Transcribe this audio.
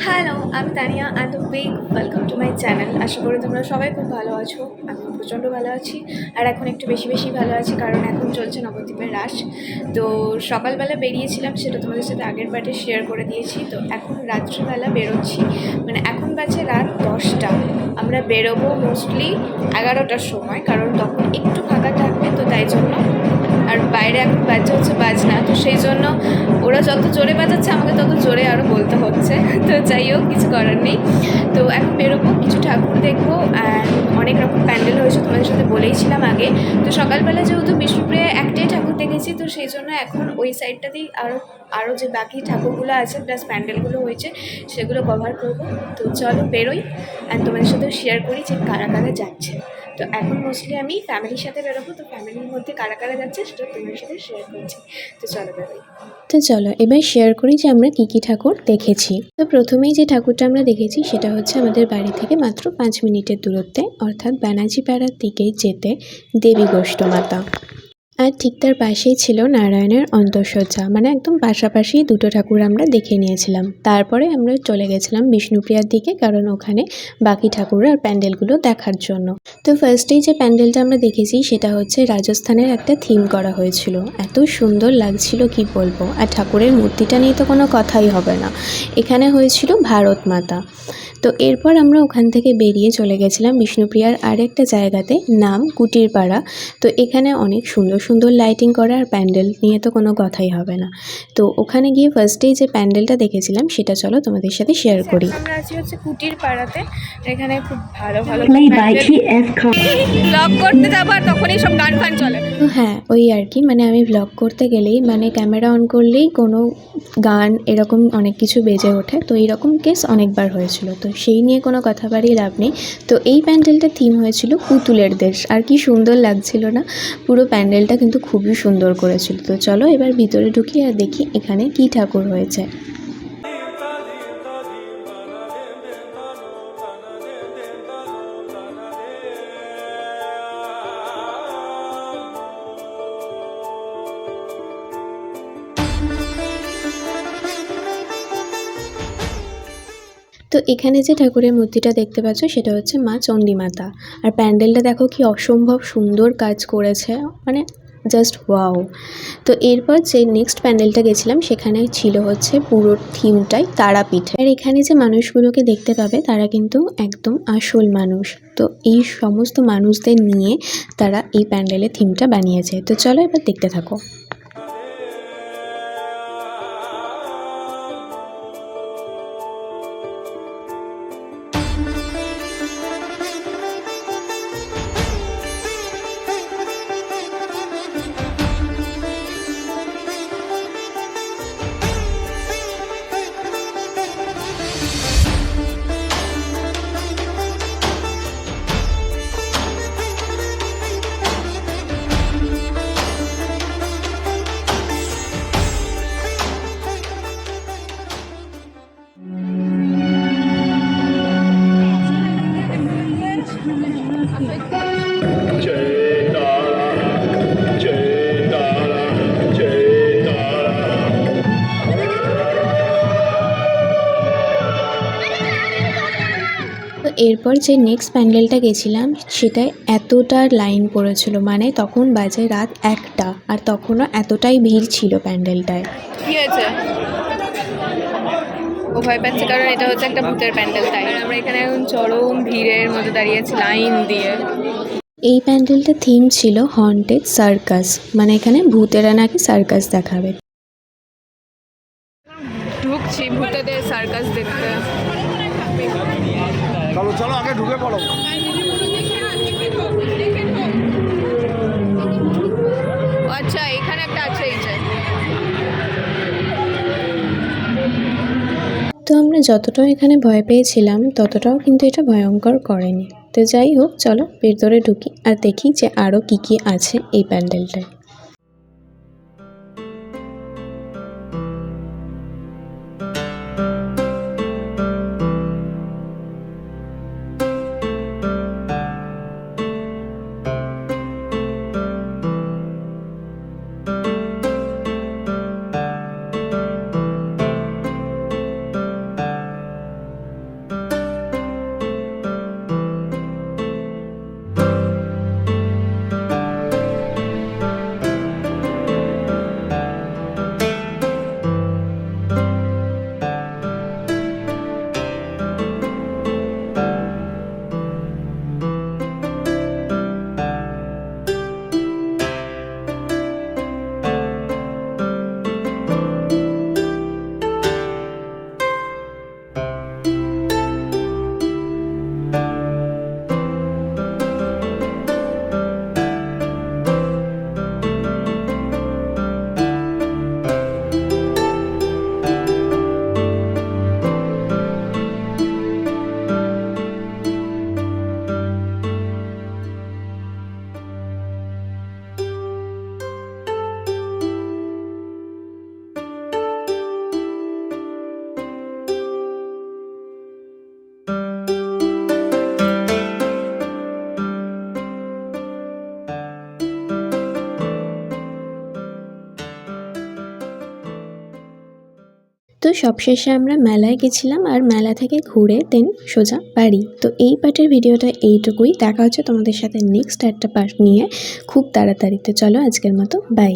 Hello আমি Tania and big welcome to my channel আশা করি তোমরা সবাই খুব ভালো আছো আমি প্রচণ্ড ভালো আছি, আর এখন একটু বেশি বেশি ভালো আছি কারণ এখন চলছে নবদ্বীপের রাস তো সকালবেলা বেরিয়েছিলাম, সেটা তোমাদের সাথে আগের পার্টে শেয়ার করে দিয়েছি। তো এখন রাত্রিবেলা বেরোচ্ছি মানে এখন বাজে রাত দশটা। আমরা বেরোবো মোস্টলি এগারোটার সময়, কারণ তখন একটু ফাঁকা থাকবে, তো তাই জন্য। আর বাইরে এখন বাজছে হচ্ছে বাজনা, তো সেই জন্য ওরা যত জোরে বাজাচ্ছে, আমাকে তত জোরে আরও বলতে হচ্ছে। তো যাই হোক, কিছু করার নেই। তো এখন বেরোবো, কিছু ঠাকুর দেখব অ্যান্ড অনেক রকম প্যান্ডেল হয়েছে, তোমাদের সাথে বলেইছিলাম আগে। তো সকালবেলা যেহেতু বিষ্ণুপ্রিয়া একটাই ঠাকুর দেখেছি, তো সেই জন্য এখন ওই সাইডটাতেই আরও আরও যে বাকি ঠাকুরগুলো আছে প্লাস প্যান্ডেলগুলো হয়েছে, সেগুলো কভার করব। তো চলো বেরোই অ্যান্ড তোমাদের সাথে শেয়ার করি যে কারা কারা যাচ্ছে। তো এখন মোস্টলি আমি ফ্যামিলির সাথে বেরোবো, তো ফ্যামিলির মধ্যে কারা কারা যাচ্ছে, সেটা তোমাদের সাথে শেয়ার করছি। তো চলো বেরোই। তো চলো। এবার শেয়ার করি যে আমরা কি কি ঠাকুর দেখেছি। তো প্রথমেই যে ঠাকুরটা আমরা দেখেছি, সেটা হচ্ছে আমাদের বাড়ি থেকে মাত্র পাঁচ মিনিটের দূরত্বে, অর্থাৎ ব্যানার্জি পাড়ার দিকেই যেতে দেবী গোষ্ঠ মাতা আর ঠিক তার পাশেই ছিল নারায়ণের অন্তঃসজ্জা। মানে একদম পাশাপাশি দুটো ঠাকুর আমরা দেখে নিয়েছিলাম। তারপরে আমরা চলে গেছিলাম বিষ্ণুপ্রিয়ার দিকে, কারণ ওখানে বাকি ঠাকুর আর প্যান্ডেলগুলো দেখার জন্য। তো ফার্স্টেই যে প্যান্ডেলটা আমরা দেখেছি, সেটা হচ্ছে রাজস্থানের একটা থিম করা হয়েছিল। এত সুন্দর লাগছিল, কি বলব? আর ঠাকুরের মূর্তিটা নিয়ে তো কোনো কথাই হবে না। এখানে হয়েছিল ভারত মাতা। তো এরপর আমরা ওখান থেকে বেরিয়ে চলে গেছিলাম বিষ্ণুপ্রিয়ার আরেকটা জায়গাতে, নাম কুটিরপাড়া। তো এখানে অনেক সুন্দর সুন্দর লাইটিং করা আর প্যান্ডেল নিয়ে তো কোনো কথাই হবে না। তো ওখানে গিয়ে ফার্স্টেই যে প্যান্ডেলটা দেখেছিলাম সেটা চলো তোমাদের সাথে শেয়ার করি। আমরা আছি হচ্ছে কুটির পাড়াতে এখানে খুব ভালো ভালো ব্লগ করতে যাব আর তখনই সব গান ফান চলে। হ্যাঁ ওই আর কি মানে আমি ব্লগ করতে গেলেই মানে ক্যামেরা অন করলেই কোনো গান এরকম অনেক কিছু বেজে ওঠে তো এইরকম কেস অনেকবার হয়েছিল তো সেই নিয়ে কোনো কথা বাড়িয়ে লাভ নেই। তো এই প্যান্ডেলটা থিম হয়েছিল পুতুলের দেশ আর কি সুন্দর লাগছিল না পুরো প্যান্ডেলটা কিন্তু খুবই সুন্দর করেছিল। তো চলো এবার ভিতরে ঢুকি আর দেখি এখানে কি ঠাকুর হয়েছে। তো এখানে যে ঠাকুরের মূর্তিটা দেখতে পাচ্ছ, সেটা হচ্ছে মা চণ্ডী মাতা আর প্যান্ডেলটা দেখো কি অসম্ভব সুন্দর কাজ করেছে। মানে জাস্ট ওয়াও। তো এরপর যে নেক্সট প্যান্ডেলটা গেছিলাম, সেখানে ছিল হচ্ছে পুরো থিমটাই তারাপীঠ। আর এখানে যে মানুষগুলোকে দেখতে পাবে, তারা কিন্তু একদম আসল মানুষ। তো এই সমস্ত মানুষদের নিয়ে তারা এই প্যান্ডেলের থিমটা বানিয়েছে। তো চলো এবার দেখতে থাকো। এরপর যে নেক্সট প্যান্ডেলটা গেছিলাম সেটায় এতটা লাইন পড়েছিল মানে তখন বাজে রাত একটা আর তখনও এতটাই ভিড় ছিল প্যান্ডেলটায়। কি হয়েছে? ও ভয় পাচ্ছে কারণ এটা হচ্ছে একটা ভূতের প্যান্ডেল তাই। আমরা এখানে এখন চরম ভিড়ের মধ্যে দাঁড়িয়ে আছি লাইন দিয়ে। এই প্যান্ডেলটা থিম ছিল হন্টেড সার্কাস মানে এখানে ভূতেরা নাকি সার্কাস দেখাবে। ঢুকছি ভূতেদের সার্কাস দেখতে। চলো চলো আগে ঢুকে পড়ো। আচ্ছা এখানে একটা আছে এই যে। তো আমরা যতটাও এখানে ভয় পেয়েছিলাম ততটাও কিন্তু এটা ভয়ঙ্কর করেনি। তো যাই হোক চলো ভেতরে ঢুকি আর দেখি যে আরও কি কি আছে এই প্যান্ডেলটায়। তো সবশেষে আমরা মেলায় গেছিলাম আর মেলা থেকে ঘুরে দেন সোজা বাড়ি। তো এই পার্টের ভিডিওটা এইটুকুই। দেখা হচ্ছে তোমাদের সাথে নেক্সট একটা পার্ট নিয়ে। খুব তাড়াতাড়িতে। চলো আজকের মতো বাই